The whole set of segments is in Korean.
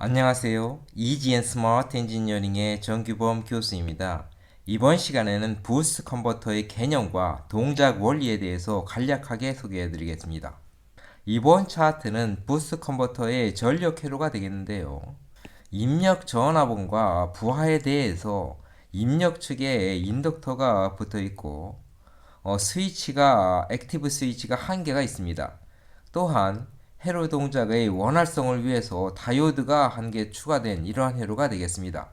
안녕하세요. 이지앤 스마트 엔지니어링의 정규범 교수입니다. 이번 시간에는 부스트 컨버터의 개념과 동작 원리에 대해서 간략하게 소개해 드리겠습니다. 이번 차트는 부스트 컨버터의 전력 회로가 되겠는데요. 입력 전압원과 부하에 대해서 입력 측에 인덕터가 붙어 있고 어, 스위치가 액티브 스위치가 한 개가 있습니다. 또한 회로 동작의 원활성을 위해서 다이오드가 한 개 추가된 이러한 회로가 되겠습니다.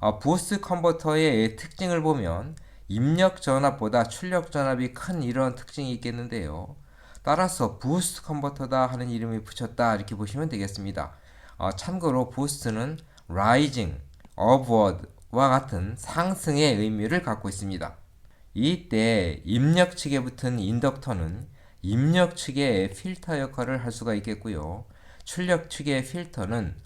어, 부스트 컨버터의 특징을 보면 입력 전압보다 출력 전압이 큰 이런 특징이 있겠는데요. 따라서 부스트 컨버터다 하는 이름이 붙였다 이렇게 보시면 되겠습니다. 어, 참고로 부스트는 rising, upward와 같은 상승의 의미를 갖고 있습니다. 이때 입력 측에 붙은 인덕터는 입력 측의 필터 역할을 할 수가 있겠고요. 출력 측의 필터는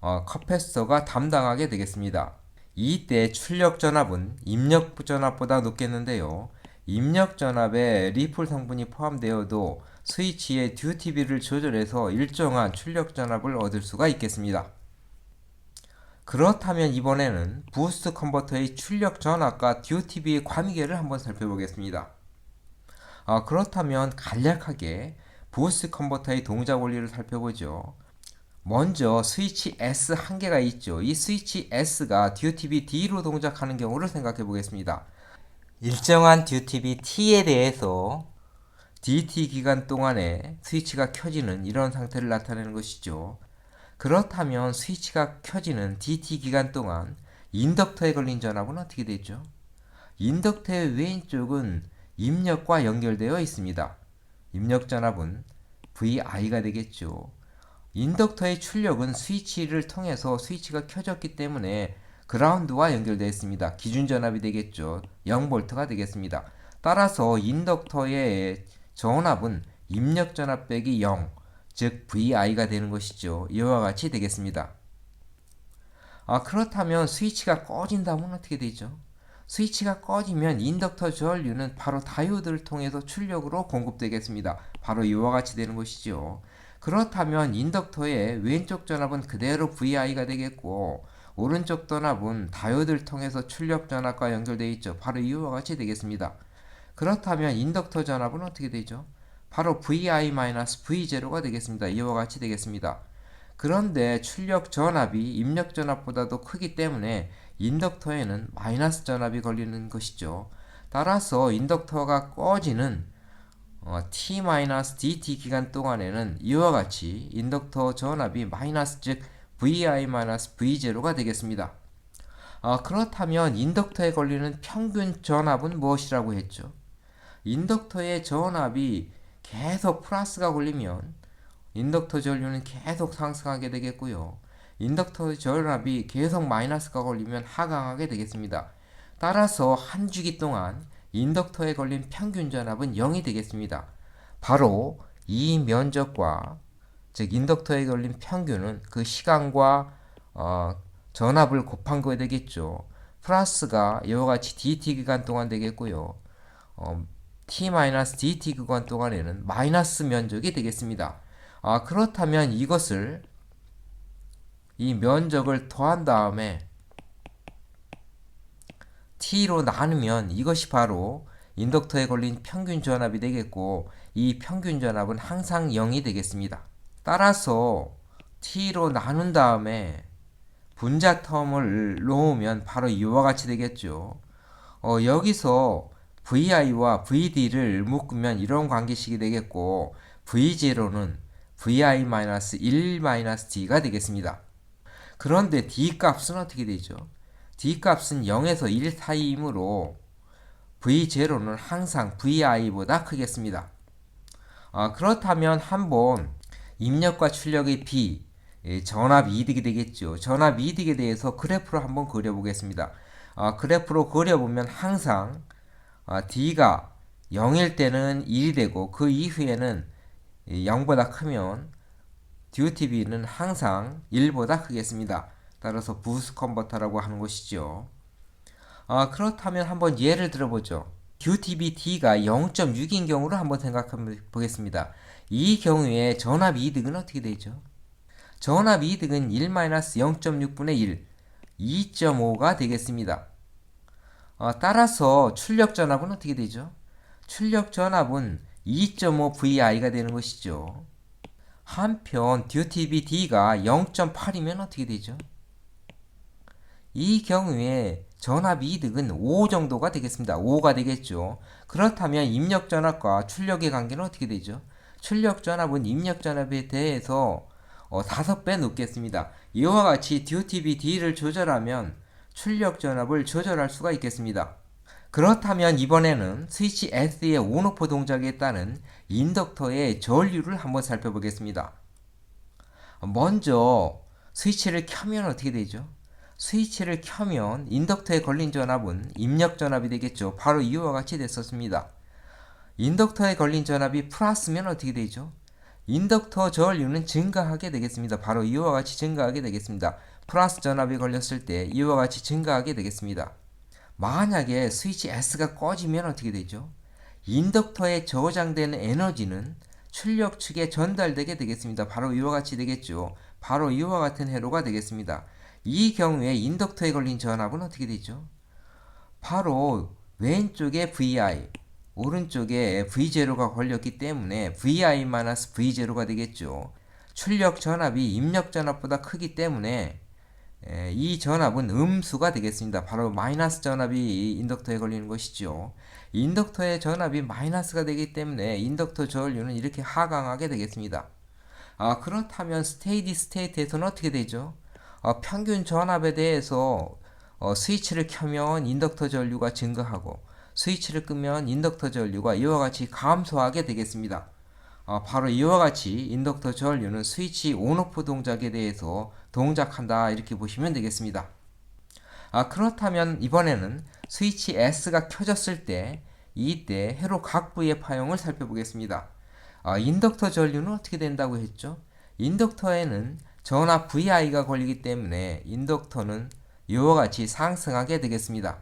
어, 커패서가 담당하게 되겠습니다. 이때 출력 전압은 입력 전압보다 높겠는데요. 입력 전압에 리플 성분이 포함되어도 스위치의 듀티비를 조절해서 일정한 출력 전압을 얻을 수가 있겠습니다. 그렇다면 이번에는 부스트 컨버터의 출력 전압과 듀티비의 관계를 한번 살펴보겠습니다. 어, 그렇다면 간략하게 부스트 컨버터의 동작 원리를 살펴보죠. 먼저 스위치 S 한 개가 있죠. 이 스위치 S가 듀티비 D로 동작하는 경우를 생각해 보겠습니다. 일정한 듀티비 T에 대해서 DT 기간 동안에 스위치가 켜지는 이런 상태를 나타내는 것이죠. 그렇다면 스위치가 켜지는 DT 기간 동안 인덕터에 걸린 전압은 어떻게 되죠? 인덕터의 왼쪽은 입력과 연결되어 있습니다. 입력 전압은 VI가 되겠죠. 인덕터의 출력은 스위치를 통해서 스위치가 켜졌기 때문에 그라운드와 연결되어 있습니다. 기준 전압이 되겠죠. 0V가 되겠습니다. 따라서 인덕터의 전압은 입력 전압 빼기 0, 즉 VI가 되는 것이죠. 이와 같이 되겠습니다. 아, 그렇다면 스위치가 꺼진다면 어떻게 되죠? 스위치가 꺼지면 인덕터 전류는 바로 다이오드를 통해서 출력으로 공급되겠습니다. 바로 이와 같이 되는 것이죠. 그렇다면 인덕터의 왼쪽 전압은 그대로 VI가 되겠고 오른쪽 전압은 다이오드를 통해서 출력 전압과 연결되어 있죠. 바로 이와 같이 되겠습니다. 그렇다면 인덕터 전압은 어떻게 되죠? 바로 VI-V0가 되겠습니다. 이와 같이 되겠습니다. 그런데 출력 전압이 입력 전압보다도 크기 때문에 인덕터에는 마이너스 전압이 걸리는 것이죠. 따라서 인덕터가 꺼지는 어, T-DT 기간 동안에는 이와 같이 인덕터 전압이 마이너스 즉 VI-V0가 되겠습니다. 어, 그렇다면 인덕터에 걸리는 평균 전압은 무엇이라고 했죠? 인덕터의 전압이 계속 플러스가 걸리면 인덕터 전류는 계속 상승하게 되겠고요. 인덕터 전압이 계속 마이너스가 걸리면 하강하게 되겠습니다. 따라서 한 주기 동안 인덕터에 걸린 평균 전압은 0이 되겠습니다. 바로 이 면적과 즉 인덕터에 걸린 평균은 그 시간과 어, 전압을 곱한 거에 되겠죠. 플러스가 이와 같이 dt 기간 동안 되겠고요. 어, t-dt 기간 동안에는 마이너스 면적이 되겠습니다. 아, 그렇다면 이것을 이 면적을 더한 다음에 t로 나누면 이것이 바로 인덕터에 걸린 평균 전압이 되겠고 이 평균 전압은 항상 0이 되겠습니다. 따라서 t로 나눈 다음에 분자 텀을 놓으면 바로 이와 같이 되겠죠. 어, 여기서 vi와 vd를 묶으면 이런 관계식이 되겠고 v0는 vi-1-d가 되겠습니다. 그런데 d 값은 어떻게 되죠? d 값은 0에서 1 사이이므로 v0는 항상 vi보다 크겠습니다. 아, 그렇다면 한번 입력과 출력의 b 전압 이득이 되겠죠. 전압 이득에 대해서 그래프로 한번 그려보겠습니다. 아, 그래프로 그려보면 항상 아, d가 0일 때는 1이 되고 그 이후에는 0보다 크면 DUTB는 항상 1보다 크겠습니다. 따라서 부스 컨버터라고 하는 것이죠. 아, 그렇다면 한번 예를 들어보죠. DUTB D가 0.6인 경우를 한번 생각해 보겠습니다. 이 경우에 전압 이득은 어떻게 되죠? 전압 이득은 1-0.6분의 1, 2.5가 되겠습니다. 어, 따라서 출력 전압은 어떻게 되죠? 출력 전압은 2.5VI가 되는 것이죠. 한편 DUTB-D가 0.8이면 어떻게 되죠? 이 경우에 전압 이득은 5 정도가 되겠습니다. 5가 되겠죠. 그렇다면 입력 전압과 출력의 관계는 어떻게 되죠? 출력 전압은 입력 전압에 대해서 어, 5배 높겠습니다. 이와 같이 DUTB-D를 조절하면 출력 전압을 조절할 수가 있겠습니다. 그렇다면 이번에는 스위치 S의 온오프 동작에 따른 인덕터의 전류를 한번 살펴보겠습니다. 먼저 스위치를 켜면 어떻게 되죠? 스위치를 켜면 인덕터에 걸린 전압은 입력 전압이 되겠죠. 바로 이와 같이 됐었습니다. 인덕터에 걸린 전압이 플러스면 어떻게 되죠? 인덕터 전류는 증가하게 되겠습니다. 바로 이와 같이 증가하게 되겠습니다. 플러스 전압이 걸렸을 때 이와 같이 증가하게 되겠습니다. 만약에 스위치 S가 꺼지면 어떻게 되죠? 인덕터에 저장되는 에너지는 출력 측에 전달되게 되겠습니다. 바로 이와 같이 되겠죠. 바로 이와 같은 회로가 되겠습니다. 이 경우에 인덕터에 걸린 전압은 어떻게 되죠? 바로 왼쪽에 VI, 오른쪽에 V0가 걸렸기 때문에 VI-V0가 되겠죠. 출력 전압이 입력 전압보다 크기 때문에 이 전압은 음수가 되겠습니다. 바로 마이너스 전압이 인덕터에 걸리는 것이죠. 인덕터의 전압이 마이너스가 되기 때문에 인덕터 저울류는 이렇게 하강하게 되겠습니다. 아, 그렇다면 스테이디 스테이트에서는 어떻게 되죠? 어, 평균 전압에 대해서 어, 스위치를 켜면 인덕터 전류가 증가하고 스위치를 끄면 인덕터 전류가 이와 같이 감소하게 되겠습니다. 어, 바로 이와 같이 인덕터 전류는 스위치 온오프 동작에 대해서 동작한다 이렇게 보시면 되겠습니다. 아, 그렇다면 이번에는 스위치 S가 켜졌을 때 이때 회로 각 부의 파형을 살펴보겠습니다. 아, 인덕터 전류는 어떻게 된다고 했죠? 인덕터에는 전압 VI가 걸리기 때문에 인덕터는 이와 같이 상승하게 되겠습니다.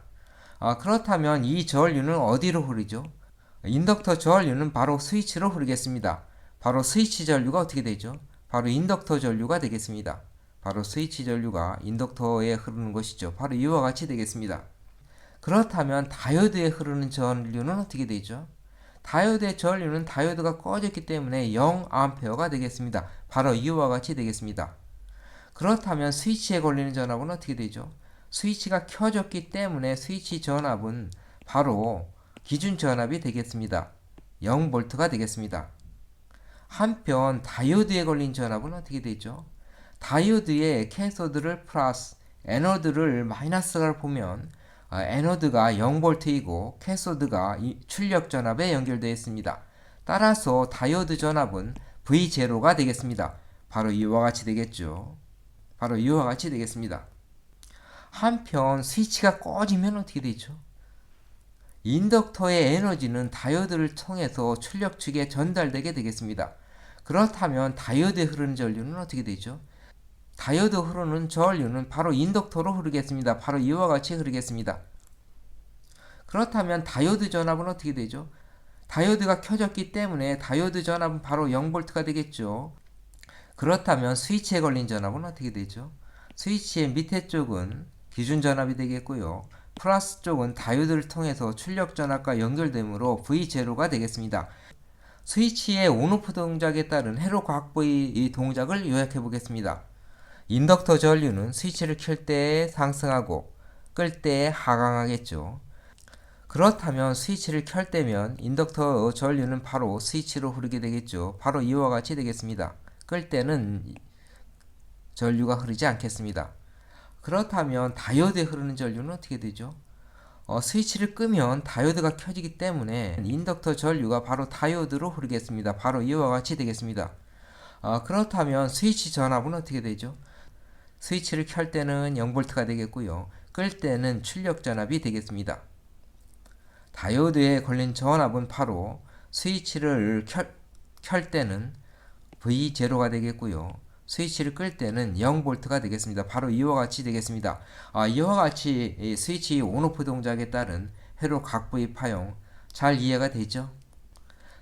아, 그렇다면 이 전류는 어디로 흐르죠? 인덕터 전류는 바로 스위치로 흐르겠습니다. 바로 스위치 전류가 어떻게 되죠? 바로 인덕터 전류가 되겠습니다. 바로 스위치 전류가 인덕터에 흐르는 것이죠. 바로 이와 같이 되겠습니다. 그렇다면 다이오드에 흐르는 전류는 어떻게 되죠? 다이오드의 전류는 다이오드가 꺼졌기 때문에 0A가 되겠습니다. 바로 이와 같이 되겠습니다. 그렇다면 스위치에 걸리는 전압은 어떻게 되죠? 스위치가 켜졌기 때문에 스위치 전압은 바로 기준 전압이 되겠습니다. 0V가 되겠습니다. 한편 다이오드에 걸린 전압은 어떻게 되죠? 다이오드의 캐소드를 플러스, 에너드를 마이너스를 보면 아, 에너드가 0V이고 캐소드가 출력 전압에 연결되어 있습니다. 따라서 다이오드 전압은 V0가 되겠습니다. 바로 이와 같이 되겠죠. 바로 이와 같이 되겠습니다. 한편 스위치가 꺼지면 어떻게 되죠? 인덕터의 에너지는 다이오드를 통해서 출력 측에 전달되게 되겠습니다. 그렇다면 다이오드에 흐르는 전류는 어떻게 되죠? 다이오드 흐르는 전류는 바로 인덕터로 흐르겠습니다. 바로 이와 같이 흐르겠습니다. 그렇다면 다이오드 전압은 어떻게 되죠? 다이오드가 켜졌기 때문에 다이오드 전압은 바로 0V가 되겠죠. 그렇다면 스위치에 걸린 전압은 어떻게 되죠? 스위치의 밑에 쪽은 기준 전압이 되겠고요. 플러스 쪽은 다이오드를 통해서 출력 전압과 연결되므로 V0가 되겠습니다. 스위치의 온오프 동작에 따른 회로 과학부의 동작을 요약해 보겠습니다. 인덕터 전류는 스위치를 켤 때 상승하고 끌 때 하강하겠죠. 그렇다면 스위치를 켤 때면 인덕터 전류는 바로 스위치로 흐르게 되겠죠. 바로 이와 같이 되겠습니다. 끌 때는 전류가 흐르지 않겠습니다. 그렇다면 다이오드에 흐르는 전류는 어떻게 되죠? 어, 스위치를 끄면 다이오드가 켜지기 때문에 인덕터 전류가 바로 다이오드로 흐르겠습니다. 바로 이와 같이 되겠습니다. 어, 그렇다면 스위치 전압은 어떻게 되죠? 스위치를 켤 때는 0V가 되겠고요. 끌 때는 출력 전압이 되겠습니다. 다이오드에 걸린 전압은 바로 스위치를 켤, 켤 때는 V0가 되겠고요. 스위치를 끌 때는 0V가 되겠습니다. 바로 이와 같이 되겠습니다. 아, 이와 같이 스위치 온오프 동작에 따른 회로 각부의 파용 잘 이해가 되죠?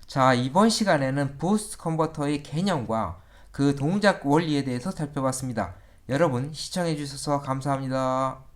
자, 이번 시간에는 부스트 컨버터의 개념과 그 동작 원리에 대해서 살펴봤습니다. 여러분 시청해 주셔서 감사합니다.